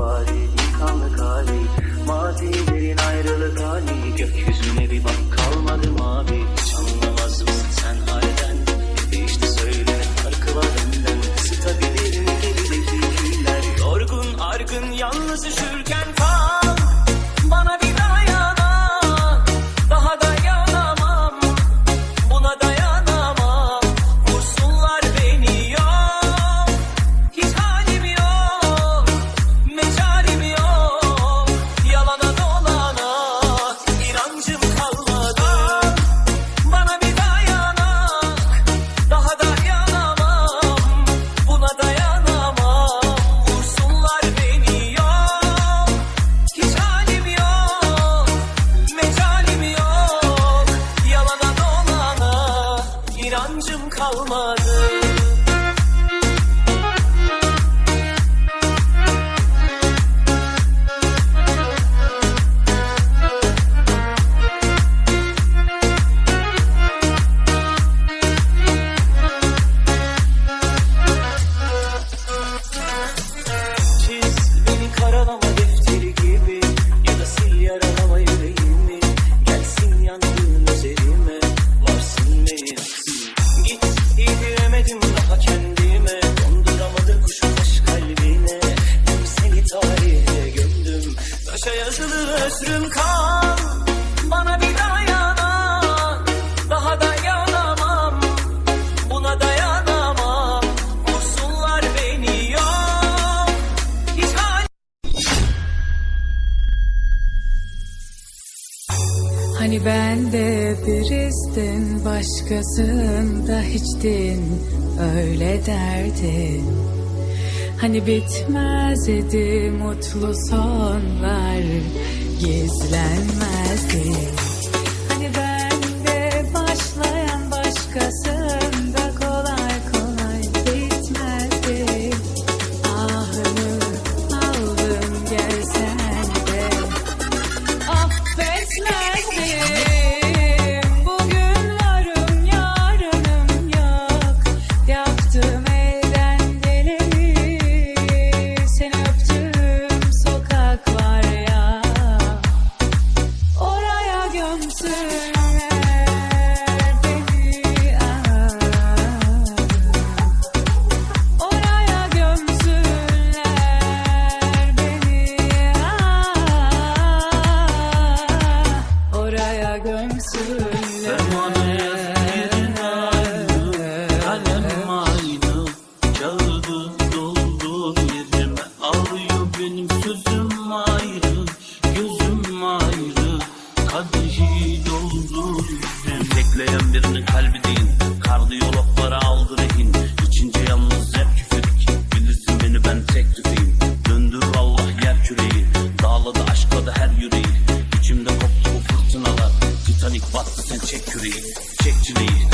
bari insanlık hali Mazilerin ayrılık hali Gökyüzüne bir bak kalmadı mavi. Hiç anlamaz mısın sen halden? Değişti söyle farkı var benden. Isıtabilirim gerideki güller Yorgun argın yalnız üşür. kalmaz Firdevs'tin başkasında hiçtin öyle derdin. Hani bitmez idi mutlu sonlar gizlenmezdi. iki doldu kalbi değil. Kardiyologlara aldı İçince yalnız hep küfür. Ki beni ben tek tüfeğim. Döndür Allah yer küreği. Dağladı aşkladı her yüreği. İçimde koptu fırtınalar. Titanik battı sen çek küreği. Çek çileği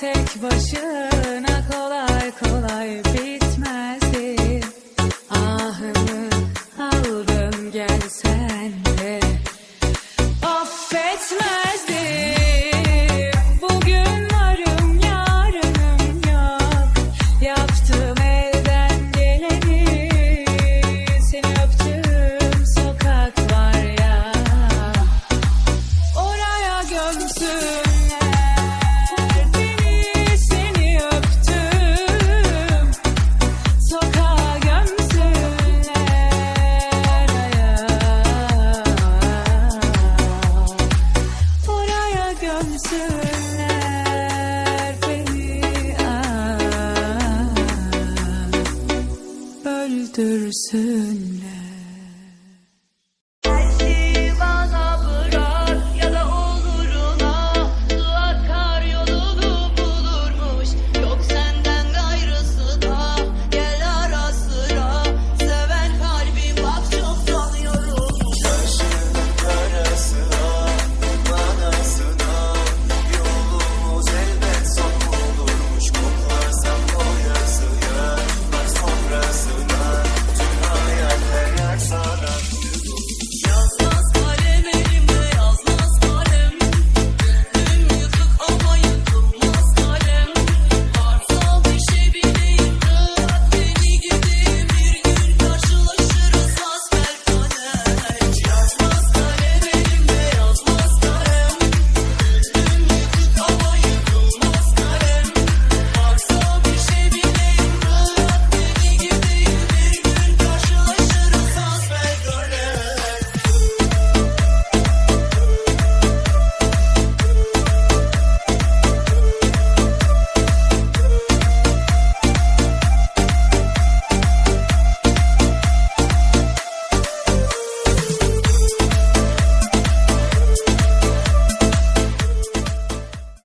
tek başına kolay kolay öldürsünler.